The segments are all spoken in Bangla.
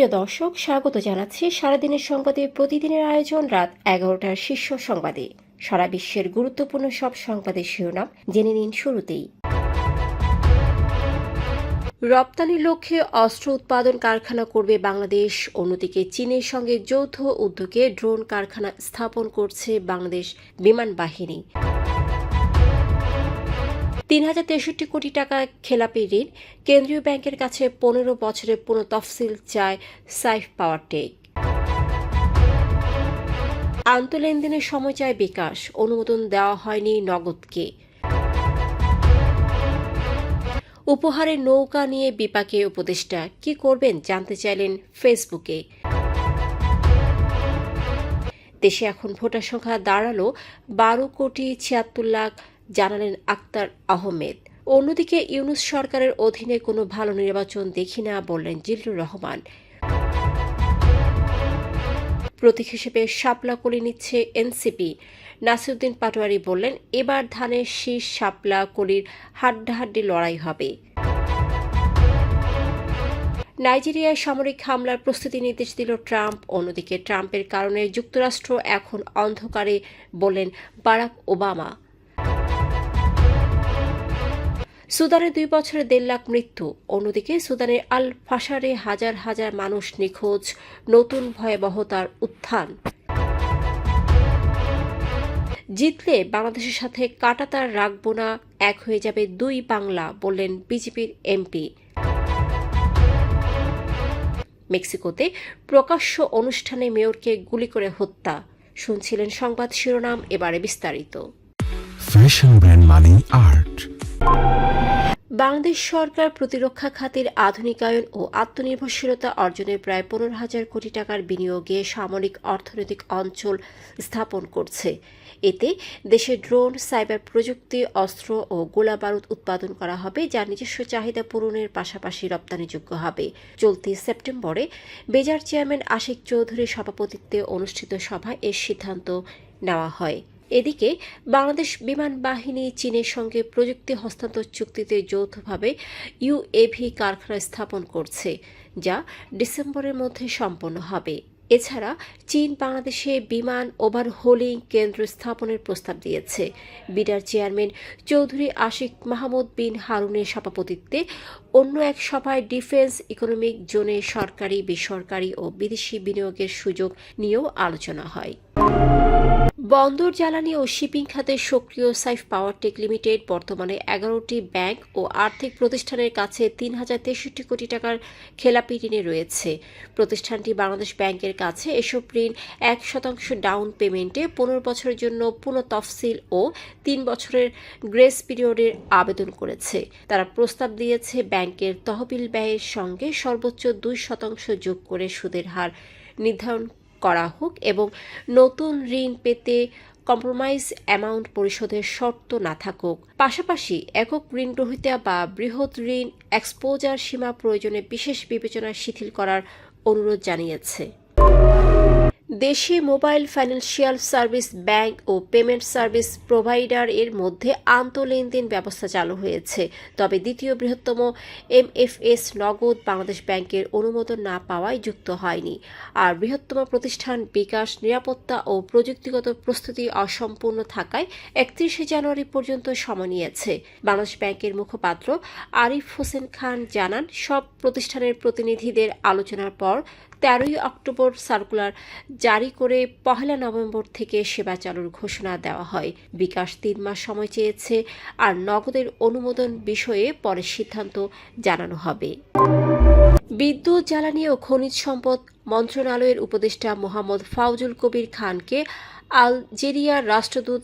প্রিয় দর্শক, স্বাগত জানাচ্ছি সারাদিনের সংবাদে। প্রতিদিনের আয়োজন রাত এগারোটার শীর্ষ সংবাদে। সারা বিশ্বের গুরুত্বপূর্ণ সব সংবাদের শিরোনাম জেনে নিন শুরুতেই। রপ্তানির লক্ষ্যে অস্ত্র উৎপাদন কারখানা করবে বাংলাদেশ। অন্যদিকে চীনের সঙ্গে যৌথ উদ্যোগে ড্রোন কারখানা স্থাপন করছে বাংলাদেশ বিমান বাহিনী। তিন হাজার তেষট্টি কোটি টাকা খেলাপি ঋণ। কেন্দ্রীয় ব্যাংকের কাছে পনেরো বছরের পুনঃ তফসিল চায় সাইফ পাওয়ার টেক। আন্তঃলেনদেনের সময় চায় বিকাশ। অনুমোদন দেওয়া হয়নি নগদকে। উপহারের নৌকা নিয়ে বিপাকে উপদেষ্টা। কি করবেন জানতে চাইলেন ফেসবুকে। দেশে এখন ভোটার সংখ্যা দাঁড়াল বারো কোটি ছিয়াত্তর লাখ জানালেন আক্তার আহমেদ। অন্যদিকে ইউনুস সরকারের অধীনে কোনো ভালো নির্বাচন দেখি না বললেন জিল্লুর রহমান। প্রতীক হিসেবে শাপলা কলি নিচ্ছে এনসিপি। নাসিরুদ্দিন পাটোয়ারি বললেন, এবার ধানের শীষ শাপলা কলির হাড্ডাহাড্ডি লড়াই হবে। নাইজেরিয়ায় সামরিক হামলার প্রস্তুতি নির্দেশ দিল ট্রাম্প। অন্যদিকে ট্রাম্পের কারণে যুক্তরাষ্ট্র এখন অন্ধকারে বললেন, বারাক ওবামা। সুদানে দুই বছরে দেড় লাখ মৃত্যু। অন্যদিকে সুদানের আল ফাসারে হাজার হাজার মানুষ নিখোঁজ, নতুন ভয়াবহতার উত্থান। জিতলে বাংলাদেশের সাথে কাটাতার রাখব না, এক হয়ে যাবে দুই বাংলা, বললেন বিজেপির এমপি। মেক্সিকোতে প্রকাশ্য অনুষ্ঠানে মেয়রকে গুলি করে হত্যা। শুনছিলেন সংবাদ শিরোনাম, এবারে বিস্তারিত। ফ্যাশন ব্র্যান্ড আর্ট বাংলাদেশ সরকার প্রতিরক্ষা খাতের আধুনিকায়ন ও আত্মনির্ভরশীলতা অর্জনে প্রায় পনেরো হাজার কোটি টাকার বিনিয়োগে সামরিক অর্থনৈতিক অঞ্চল স্থাপন করছে। এতে দেশে ড্রোন, সাইবার প্রযুক্তি, অস্ত্র ও গোলা বারুদ উৎপাদন করা হবে, যা নিজস্ব চাহিদা পূরণের পাশাপাশি রপ্তানিযোগ্য হবে। চলতি সেপ্টেম্বরে বেজার চেয়ারম্যান আশিক চৌধুরীর সভাপতিত্বে অনুষ্ঠিত সভায় এর সিদ্ধান্ত নেওয়া হয়। এদিকে বাংলাদেশ বিমান বাহিনী চীনের সঙ্গে প্রযুক্তি হস্তান্তর চুক্তিতে যৌথভাবে ইউএভি কারখানা স্থাপন করছে, যা ডিসেম্বরের মধ্যে সম্পন্ন হবে। এছাড়া চীন বাংলাদেশে বিমান ওভারহোলিং কেন্দ্র স্থাপনের প্রস্তাব দিয়েছে। বিডার চেয়ারম্যান চৌধুরী আশিক মাহমুদ বিন হারুনের সভাপতিত্বে অন্য এক সভায় ডিফেন্স ইকোনমিক জোনে সরকারি, বেসরকারি ও বিদেশি বিনিয়োগের সুযোগ নিয়েও আলোচনা হয়। বন্দর জ্বালানি ও শিপিং খাতের সক্রিয় সাইফ পাওয়ার টেক লিমিটেড বর্তমানে এগারোটি ব্যাংক ও আর্থিক প্রতিষ্ঠানের কাছে তিন হাজার তেষট্টি কোটি টাকার খেলাপি ঋণে রয়েছে। প্রতিষ্ঠানটি বাংলাদেশ ব্যাংকের কাছে এসব ঋণ এক শতাংশ ডাউন পেমেন্টে পনেরো বছরের জন্য পুনঃ তফসিল ও তিন বছরের গ্রেস পিরিয়ডের আবেদন করেছে। তারা প্রস্তাব দিয়েছে ব্যাংকের তহবিল ব্যয়ের সঙ্গে সর্বোচ্চ দুই শতাংশ যোগ করে সুদের হার নির্ধারণ করা হোক এবং নতুন ঋণ পেতে কম্প্রোমাইজ অ্যামাউন্ট পরিশোধের শর্ত না থাকুক। পাশাপাশি একক ঋণ গ্রহিতা বা বৃহৎ ঋণ এক্সপোজার সীমা প্রয়োজনে বিশেষ বিবেচনা শিথিল করার অনুরোধ জানিয়েছে। দেশে মোবাইল ফাইন্যান্সিয়াল সার্ভিস ব্যাংক ও পেমেন্ট সার্ভিস প্রোভাইডার এর মধ্যে আন্তঃলেনদেন ব্যবস্থা চালু হয়েছে। তবে দ্বিতীয় বৃহত্তম এমএফএস নগদ বাংলাদেশ ব্যাংকের অনুমোদন না পাওয়ায় যুক্ত হয়নি। আর বৃহত্তম প্রতিষ্ঠান বিকাশ, নিরাপত্তা ও প্রযুক্তিগত প্রস্তুতি অসম্পূর্ণ থাকায় একত্রিশে জানুয়ারি পর্যন্ত সময় নিয়েছে। বাংলাদেশ ব্যাংকের মুখপাত্র আরিফ হোসেন খান জানান, সব প্রতিষ্ঠানের প্রতিনিধিদের আলোচনার পর তেরোই অক্টোবর সার্কুলার জারি করে পহেলা নভেম্বর থেকে সেবা চালুর ঘোষণা দেওয়া হয়। বিকাশ তিন মাস সময় চেয়েছে আর নগদের অনুমোদন বিষয়ে পরে সিদ্ধান্ত জানানো হবে। বিদ্যুৎ, জ্বালানি ও খনিজ সম্পদ মন্ত্রণালয়ের উপদেষ্টা মোহাম্মদ ফাউজুল কবির খানকে আলজেরিয়ার রাষ্ট্রদূত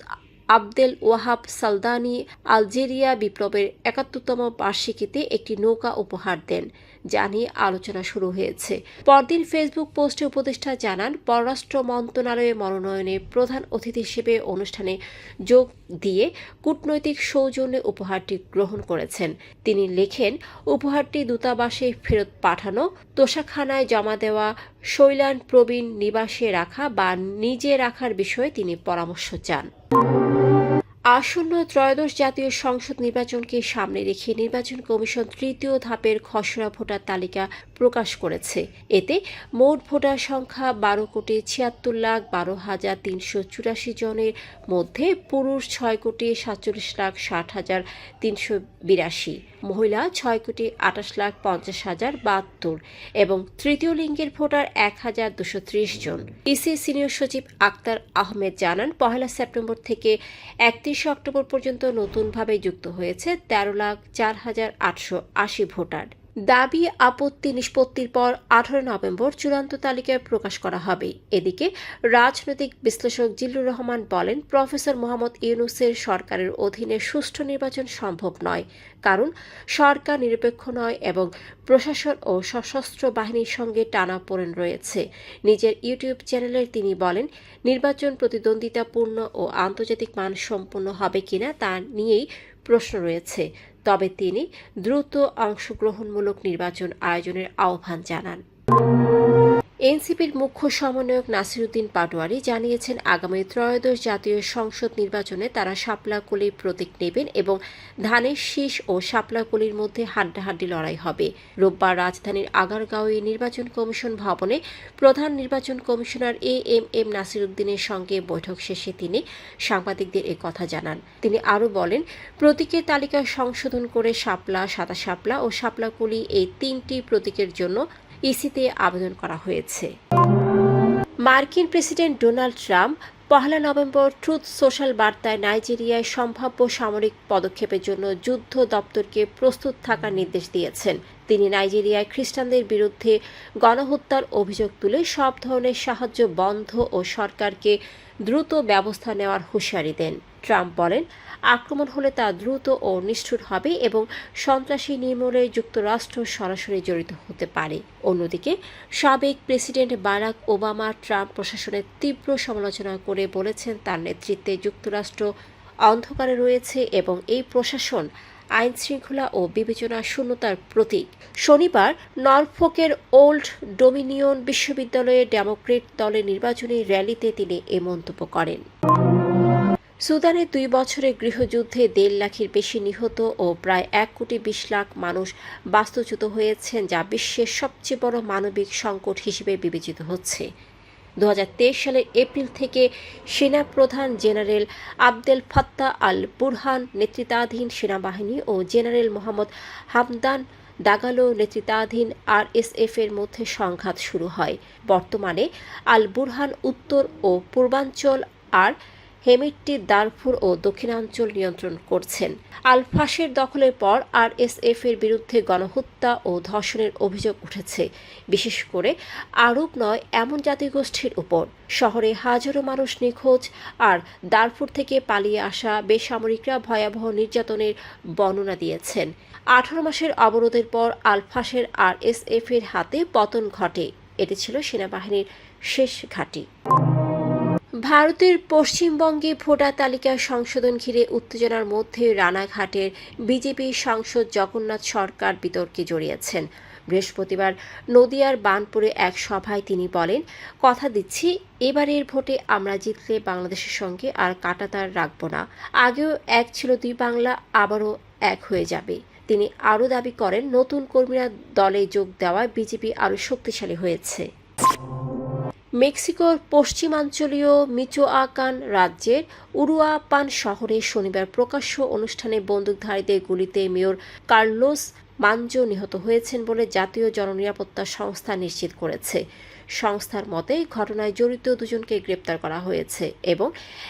আবদেল ওয়াহাব সালদানি আলজেরিয়া বিপ্লবের একাত্তরতম বার্ষিকীতে একটি নৌকা উপহার দেন। যা নিয়ে আলোচনা শুরু হয়েছে। পরদিন ফেসবুক পোস্টে উপদেষ্টা জানান, পররাষ্ট্র মন্ত্রণালয়ে মনোনয়নে প্রধান অতিথি হিসেবে অনুষ্ঠানে যোগ দিয়ে কূটনৈতিক সৌজন্যে উপহারটি গ্রহণ করেছেন। তিনি লেখেন, উপহারটি দূতাবাসে ফেরত পাঠানো, তোষাখানায় জমা দেওয়া, শৈলান প্রবীণ নিবাসে রাখা বা নিজে রাখার বিষয়ে তিনি পরামর্শ চান। আসন্ন ত্রয়োদশ জাতীয় সংসদ নির্বাচনকে সামনে রেখে নির্বাচন কমিশন তৃতীয় ধাপের খসড়া ভোটার তালিকা প্রকাশ করেছে। এতে মোট ভোটার সংখ্যা বারো কোটি ছিয়াত্তর লাখ বারো হাজার তিনশো চুরাশি জনের মধ্যে পুরুষ ছয় কোটি সাতচল্লিশ লাখ ষাট হাজার তিনশো বিরাশি। মহিলা ছয় কোটি আঠাশ লাখ পঞ্চাশ হাজার বাহাত্তর এবং তৃতীয় লিঙ্গের ভোটার এক হাজার দুশো ত্রিশ জন। ইসি সিনিয়র সচিব আক্তার আহমেদ জানান, পহেলা সেপ্টেম্বর থেকে একত্রিশে অক্টোবর পর্যন্ত নতুনভাবে যুক্ত হয়েছে তেরো লাখ চার হাজার আটশো আশি ভোটার। দাবি, আপত্তি নিষ্পত্তির পর আঠারো নভেম্বর চূড়ান্ত তালিকায় প্রকাশ করা হবে। এদিকে রাজনৈতিক বিশ্লেষক জিল্লুর রহমান বলেন, প্রফেসর মোহাম্মদ ইউনুসের সরকারের অধীনে সুষ্ঠু নির্বাচন সম্ভব নয়। কারণ, সরকার নিরপেক্ষ নয় এবং প্রশাসন ও সশস্ত্র বাহিনীর সঙ্গে টানাপোড়েন রয়েছে। নিজের ইউটিউব চ্যানেলে তিনি বলেন, নির্বাচন প্রতিদ্বন্দ্বিতাপূর্ণ ও আন্তর্জাতিক মান সম্পন্ন হবে কিনা তা নিয়েই প্রশ্ন রয়েছে। তবে তিনি দ্রুত অংশগ্রহণমূলক নির্বাচন আয়োজনের আহ্বান জানান। এনসিপির মুখ্য সমন্বয়ক নাসিরুদ্দিন পাটোয়ারি জানিয়েছেন, আগামী ত্রয়োদশ জাতীয় সংসদ নির্বাচনে তারা শাপলাকলির প্রতীক নেবেন এবং ধানের শীষ ও শাপলাকলির মধ্যে হাড্ডাহাড্ডি লড়াই হবে। রোববার রাজধানীর আগারগাঁওয়ে নির্বাচন কমিশন ভবনে প্রধান নির্বাচন কমিশনার এ এম এম নাসিরুদ্দিনের সঙ্গে বৈঠক শেষে তিনি সাংবাদিকদের এ কথা জানান। তিনি আরও বলেন, প্রতীকের তালিকা সংশোধন করে শাপলা, সাদা শাপলা ও শাপলাকলি এই তিনটি প্রতীকের জন্য ইসিতে আবেদন করা হয়েছে। মার্কিন প্রেসিডেন্ট ডোনাল্ড ট্রাম্প পহেলা নভেম্বর ট্রুথ সোশ্যাল বার্তায় নাইজেরিয়ায় সম্ভাব্য সামরিক পদক্ষেপের জন্য যুদ্ধ দপ্তরকে প্রস্তুত থাকার নির্দেশ দিয়েছেন। তিনি নাইজেরিয়ায় খ্রিস্টানদের বিরুদ্ধে গণহত্যার অভিযোগ তুলে সব ধরনের সাহায্য বন্ধ ও সরকারকে দ্রুত ব্যবস্থা নেওয়ার হুঁশিয়ারি দেন। ট্রাম্প বলেন আক্রমণ হলে তা দ্রুত ও নিষ্ঠুর হবে এবং সন্ত্রাসী নির্মূলে যুক্তরাষ্ট্র সরাসরি জড়িত হতে পারে। অন্যদিকে, সাবেক প্রেসিডেন্ট বারাক ওবামা ট্রাম্প প্রশাসনের তীব্র সমালোচনা করে বলেছেন তার নেতৃত্বে যুক্তরাষ্ট্র অন্ধকারে রয়েছে এবং এই প্রশাসন আইন শৃঙ্খলা ও বিবেচনা শূন্যতার প্রতীক। শনিবার নরফোকের ওল্ড ডোমিনিয়ন বিশ্ববিদ্যালয়ে ডেমোক্রেট দলের নির্বাচনী র্যালিতে তিনি এ মন্তব্য করেন। সুদানে দুই বছরের গৃহযুদ্ধে দেড় লাখের বেশি নিহত ও প্রায় এক কোটি বিশ লাখ মানুষ বাস্তুচ্যুত হয়েছেন, যা বিশ্বের সবচেয়ে বড় মানবিক সংকট হিসেবে বিবেচিত হচ্ছে। দু সালের এপ্রিল থেকে সেনাপ্রধান general Abdel Fattah al Burhan নেতৃত্বাধীন সেনাবাহিনী ও জেনারেল মোহাম্মদ হামদান দাগালো নেতৃত্বাধীন আরএসএফ এর মধ্যে সংঘাত শুরু হয়। বর্তমানে আল বুরহান উত্তর ও পূর্বাঞ্চল আর হেমিটটি দারফুর ও দক্ষিণাঞ্চল নিয়ন্ত্রণ করছেন। আলফাসের দখলের পর আরএসএফ এর বিরুদ্ধে গণহত্যা ও ধর্ষণের অভিযোগ উঠেছে। বিশেষ করে আরব নয়, এমন জাতিগোষ্ঠীর উপর। শহরে হাজারো মানুষ নিখোঁজ আর দারফুর থেকে পালিয়ে আসা বেসামরিকরা ভয়াবহ নির্যাতনের বর্ণনা দিয়েছেন। আঠারো মাসের অবরোধের পর আলফাসের আরএসএফ এর হাতে পতন ঘটে। এটি ছিল সেনাবাহিনীর শেষ ঘাঁটি। ভারতের পশ্চিমবঙ্গে ভোটার তালিকা সংশোধন ঘিরে উত্তেজনার মধ্যে রানাঘাটের বিজেপি সাংসদ জগন্নাথ সরকার বিতর্কে জড়িয়েছেন। বৃহস্পতিবার নদিয়ার বানপুরে এক সভায় তিনি বলেন, কথা দিচ্ছি, এবারের ভোটে আমরা জিতলে বাংলাদেশের সঙ্গে আর কাটাতার রাখব না। আগেও এক ছিল দুই বাংলা, আবারও এক হয়ে যাবে। তিনি আরও দাবি করেন, নতুন কর্মীরা দলে যোগ দেওয়ায় বিজেপি আরও শক্তিশালী হয়েছে। মেক্সিকোর পশ্চিমাঞ্চলীয় মিচোআকান রাজ্যের উরুয়াপান শহরে শনিবার প্রকাশ্য অনুষ্ঠানে বন্দুকধারীদের গুলিতে মেয়র কার্লোস মানজো নিহত হয়েছেন বলে জাতীয় জননিরাপত্তা সংস্থা নিশ্চিত করেছে। সংস্থার মতে ঘটনায় জড়িত দুজনকে গ্রেপ্তার করা হয়েছে এবং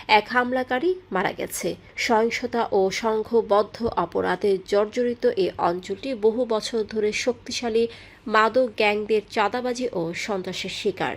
এক হামলাকারী মারা গেছে। সহিংসতা ও সংঘবদ্ধ অপরাধে জর্জরিত এই অঞ্চলটি বহু বছর ধরে শক্তিশালী মাদক গ্যাংদের চাঁদাবাজি ও সন্ত্রাসের শিকার।